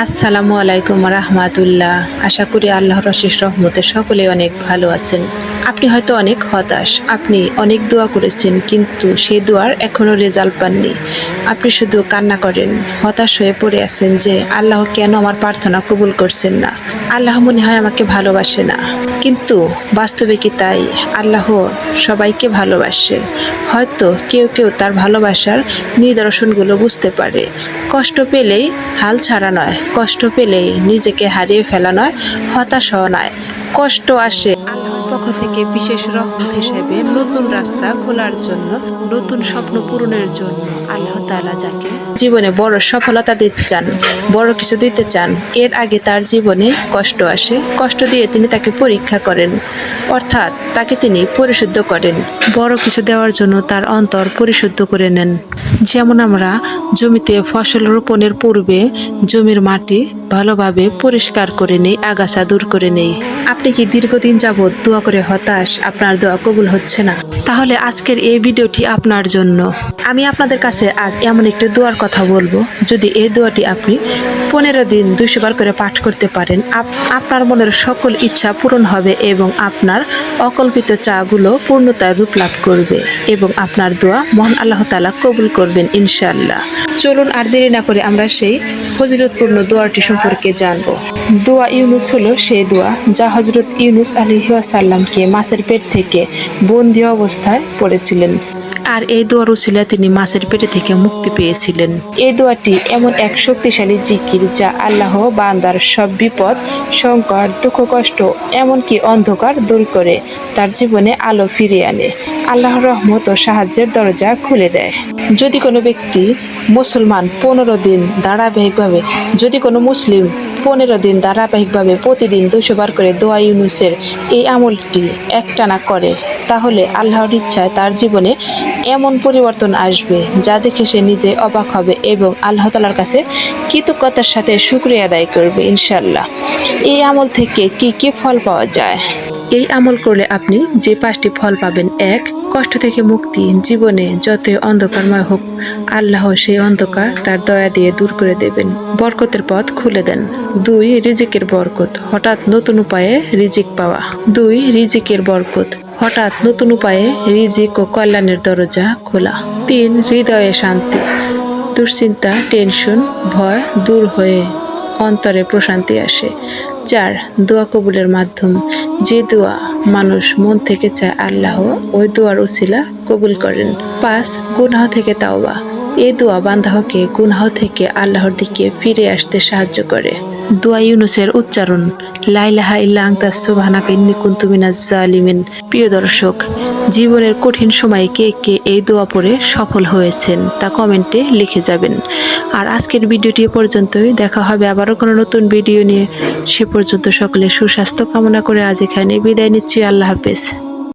আসসালামু আলাইকুম রহমাতুল্লাহ। আশা করি আল্লাহর রশিস রহমতে সকলে অনেক ভালো আছেন। আপনি হয়তো অনেক হতাশ। আপনি অনেক দোয়া করেছেন, কিন্তু সেই দোয়ার এখনও রেজাল্ট পাননি। আপনি শুধু কান্না করেন, হতাশ হয়ে পড়ে আছেন যে আল্লাহ কেন আমার প্রার্থনা কবুল করছেন না। আল্লাহ মনে হয় আমাকে ভালোবাসে না। কিন্তু বাস্তবে কি তাই? আল্লাহ সবাইকে ভালোবাসে। হয়তো কেউ কেউ তার ভালোবাসার নিদর্শনগুলো বুঝতে পারে। কষ্ট পেলেই হাল ছাড়া নয়, কষ্ট পেলেই নিজেকে হারিয়ে ফেলা নয়, হতাশ হওয়া নয়। কষ্ট আসে আল্লাহর পক্ষ থেকে বিশেষ রহমত হিসেবে নতুন রাস্তা খোলার জন্য, নতুন স্বপ্ন পূরণের জন্য আল্লাহ তাআলা যাকে জীবনে বড় সফলতা দিতে চান, বড় কিছু দিতে চান, এর আগে তার জীবনে কষ্ট আসে, কষ্ট দিয়ে তিনি তাকে পরীক্ষা করেন। অর্থাৎ তাকে তিনি পরিশুদ্ধ করেন। বড় কিছু দেওয়ার জন্য তার অন্তর পরিশুদ্ধ করে নেন। যেমন আমরা জমিতে ফসল রোপণের পূর্বে জমির মাটি ভালোভাবে পরিষ্কার করে নেই, আগাছা দূর করে নেই। আপনি কি দীর্ঘদিন যাবৎ দোয়া করে হতাশ? আপনার দোয়া কবুল হচ্ছে না। তাহলে আজকের এই ভিডিওটি আপনার জন্য। আমি আপনাদের কাছে আজ এমন একটি দোয়ার কথা বলব। যদি এই দোয়াটি আপনি পনেরো দিন দুশো বার করে পাঠ করতে পারেন, আপ- আপনার মনের সকল ইচ্ছা পূরণ হবে এবং আপনার অকল্পিত চাগুলো পূর্ণতায় রূপ লাভ করবে এবং আপনার দোয়া মহান আল্লাহ তালা কবুল করবেন ইনশাআল্লাহ। চলুন আর দেরি না করে আমরা সেই ফজিলতপূর্ণ দোয়াটি সম্পর্কে জানব। দোয়া ইউনুস হলো সেই দোয়া যা হজরত ইউনুস আলহিহাসাল্লামকে মাছের পেট থেকে বন্দী অবস্থায় পড়েছিলেন। আর এই দোয়ার উসিলা তিনি মাছের পেটে থেকে মুক্তি পেয়েছিলেন। এই দোয়াটি এমন এক শক্তিশালী জিকির যা আল্লাহ বান্দার সব বিপদ, সংকট, দুঃখ, কষ্ট, এমনকি অন্ধকার দূর করে তার জীবনে আলো ফিরিয়ে আনে। আল্লাহর রহমত ও সাহায্যের দরজা খুলে দেয়। যদি কোনো ব্যক্তি মুসলমান পনেরো দিন ধারাবাহিকভাবে, যদি কোনো মুসলিম পনেরো দিন ধারাবাহিকভাবে প্রতিদিন দুশো বার করে দোয়া ইউনুসের এই আমলটি একটানা করে, তাহলে আল্লাহর ইচ্ছায় তার জীবনে এমন পরিবর্তন আসবে যা দেখে সে নিজে অবাক হবে এবং আল্লাহ তালার কাছে কৃতজ্ঞতার সাথে শুক্রিয়া আদায় করবে ইনশাল্লাহ এই আমল থেকে কি কি ফল পাওয়া যায়? এই আমল করলে আপনি যে পাঁচটি ফল পাবেন, এক, কষ্ট থেকে মুক্তি, জীবনে যতই অন্ধকারময় হোক, আল্লাহ সেই অন্ধকার তার দয়া দিয়ে দূর করে দেবেন। বরকতের পথ খুলে দেন। দুই, রিজিকের বরকত। হঠাৎ নতুন উপায়ে রিজিক পাওয়া। দুই, রিজিকের বরকত। হঠাৎ নতুন উপায়ে রিজিক ও কল্যাণের দরজা খোলা। তিন, হৃদয়ে শান্তি। দুশ্চিন্তা, টেনশন, ভয় দূর হয়ে অন্তরে প্রশান্তি আসে। চার, দোয়া কবুলের মাধ্যম। যে দোয়া মানুষ মন থেকে চায় আল্লাহ, ওই দোয়ার উসিলা কবুল করেন। পাঁচ, গুনাহ থেকে তাওবা। এই দোয়া বান্ধাহকে গুনাহ থেকে আল্লাহর দিকে ফিরে আসতে সাহায্য করে। দোয়া ইউনুসের উচ্চারণ লাইলাহা ইল্লা আংতা সুবহানাকা ইন্নী কুনতু মিনাজ জালিমিন। প্রিয় দর্শক, জীবনের কঠিন সময়ে কে কে এই দোয়া পড়ে সফল হয়েছেন তা কমেন্টে লিখে যাবেন। আর আজকের ভিডিওটি পর্যন্তই। দেখা হবে আবারও কোনো নতুন ভিডিও নিয়ে। সে পর্যন্ত সকলে সুস্বাস্থ্য কামনা করে আজ এখানে বিদায় নিচ্ছি। আল্লাহ হাফেজ।